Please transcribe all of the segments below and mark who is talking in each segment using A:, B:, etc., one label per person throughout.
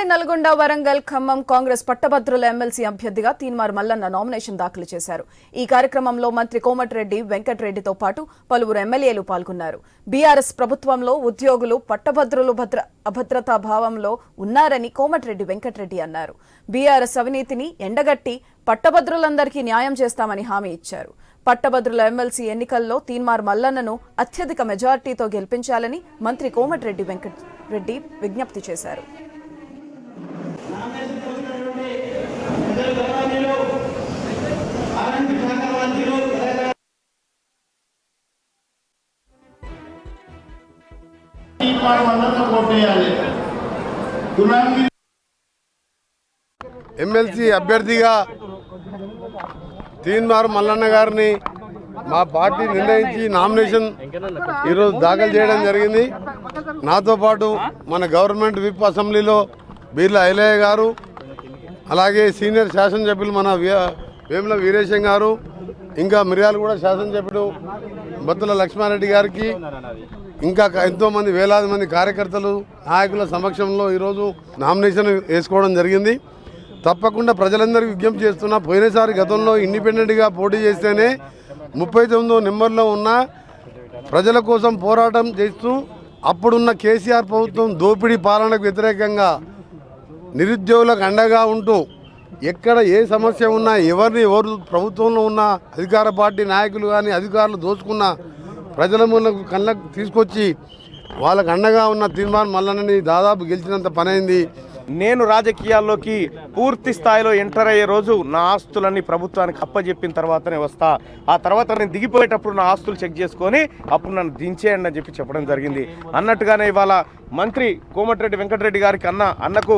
A: ఉమ్మడి నల్గొండ వరంగల్ ఖమ్మం కాంగ్రెస్ పట్టభద్రుల ఎమ్మెల్సీ అభ్యర్థిగా తీన్మార్ మల్లన్న నామినేషన్ దాఖలు చేశారు. ఈ కార్యక్రమంలో మంత్రి కోమటిరెడ్డి వెంకటరెడ్డితో పాటు పలువురు ఎమ్మెల్యేలు పాల్గొన్నారు. బీఆర్ఎస్ ప్రభుత్వంలో ఉద్యోగులు పట్టభద్రులు భద్ర అభద్రతా భావంలో ఉన్నారని కోమటిరెడ్డి వెంకటరెడ్డి అన్నారు. బీఆర్ఎస్ అవినీతిని ఎండగట్టి పట్టభద్రులందరికీ న్యాయం చేస్తామని హామీ ఇచ్చారు. పట్టభద్రుల ఎమ్మెల్సీ ఎన్నికల్లో తీన్మార్ మల్లన్నను అత్యధిక మెజార్టీతో గెలిపించాలని మంత్రి కోమటిరెడ్డి వెంకటరెడ్డి విజ్ఞప్తి చేశారు.
B: కొట్టేయాలి
C: ఎమ్మెల్సీ అభ్యర్థిగా తీన్మార్ మల్లన్న గారిని మా పార్టీ నిర్ణయించి నామినేషన్ ఈరోజు దాఖలు చేయడం జరిగింది. నాతో పాటు మన గవర్నమెంట్ విప్ అసెంబ్లీలో బీర్ల ఐలయ్య గారు అలాగే సీనియర్ శాసనసభ్యులు మన వేముల వీరేశం గారు ఇంకా మిర్యాలగూడ శాసనసభ్యుడు బత్తుల లక్ష్మారెడ్డి గారికి ఇంకా ఎంతోమంది ఎంతో మంది వేలాది మంది కార్యకర్తలు నాయకుల సమక్షంలో ఈరోజు నామినేషన్ వేసుకోవడం జరిగింది. తప్పకుండా ప్రజలందరికీ విజ్ఞప్తి చేస్తున్నా పోయినసారి గతంలో ఇండిపెండెంట్గా పోటీ చేస్తేనే ముప్పై తొమ్మిదో నెంబర్లో ఉన్న ప్రజల కోసం పోరాటం చేస్తూ అప్పుడున్న కేసీఆర్ ప్రభుత్వం దోపిడీ పాలనకు వ్యతిరేకంగా నిరుద్యోగులకు అండగా ఉంటూ ఎక్కడ ఏ సమస్య ఉన్నా ఎవరిని ఎవరు ప్రభుత్వంలో ఉన్న అధికార పార్టీ నాయకులు కానీ అధికారులు దోచుకున్న ప్రజల ముందుకు కళ్ళకు తీసుకొచ్చి వాళ్ళకు అండగా ఉన్న తీర్మాన్ మల్లన్నని దాదాపు గెలిచినంత పనైంది.
D: నేను రాజకీయాల్లోకి పూర్తి స్థాయిలో ఎంటర్ అయ్యే రోజు నా ఆస్తులన్నీ ప్రభుత్వానికి అప్పజెప్పిన తర్వాతనే వస్తా. ఆ తర్వాత నేను దిగిపోయేటప్పుడు నా ఆస్తులు చెక్ చేసుకొని అప్పుడు నన్ను దించేయండి అని చెప్పి చెప్పడం జరిగింది. అన్నట్టుగానే ఇవాళ మంత్రి కోమటిరెడ్డి వెంకటరెడ్డి గారికి అన్న అన్నకు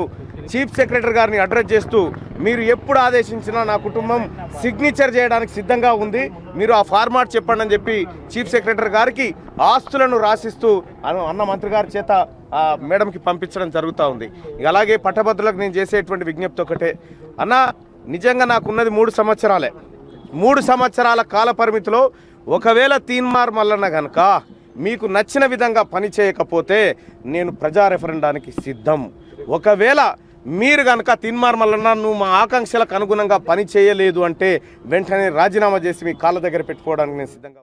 D: చీఫ్ సెక్రటరీ గారిని అడ్రస్ చేస్తూ మీరు ఎప్పుడు ఆదేశించినా నా కుటుంబం సిగ్నేచర్ చేయడానికి సిద్ధంగా ఉంది. మీరు ఆ ఫార్మాట్ చెప్పండి అని చెప్పి చీఫ్ సెక్రటరీ గారికి ఆస్తులను రాసిస్తూ అన్న అన్న మంత్రి గారి చేత ఆ మేడంకి పంపించడం జరుగుతూ ఉంది. ఇక అలాగే పట్టభద్రులకు నేను చేసేటువంటి విజ్ఞప్తి ఒకటే. అన్న నిజంగా నాకున్నది మూడు సంవత్సరాలే. మూడు సంవత్సరాల కాల పరిమితిలో ఒకవేళ తీన్మార్ మల్లన్న కనుక మీకు నచ్చిన విధంగా పని చేయకపోతే నేను ప్రజా రెఫరెండానికి సిద్ధం. ఒకవేళ మీరు కనుక తిన్మార్మలన్న నువ్వు మా ఆకాంక్షలకు అనుగుణంగా పని చేయలేదు అంటే వెంటనే రాజీనామా చేసి మీ కాళ్ళ దగ్గర పెట్టుకోవడానికి నేను సిద్ధంగా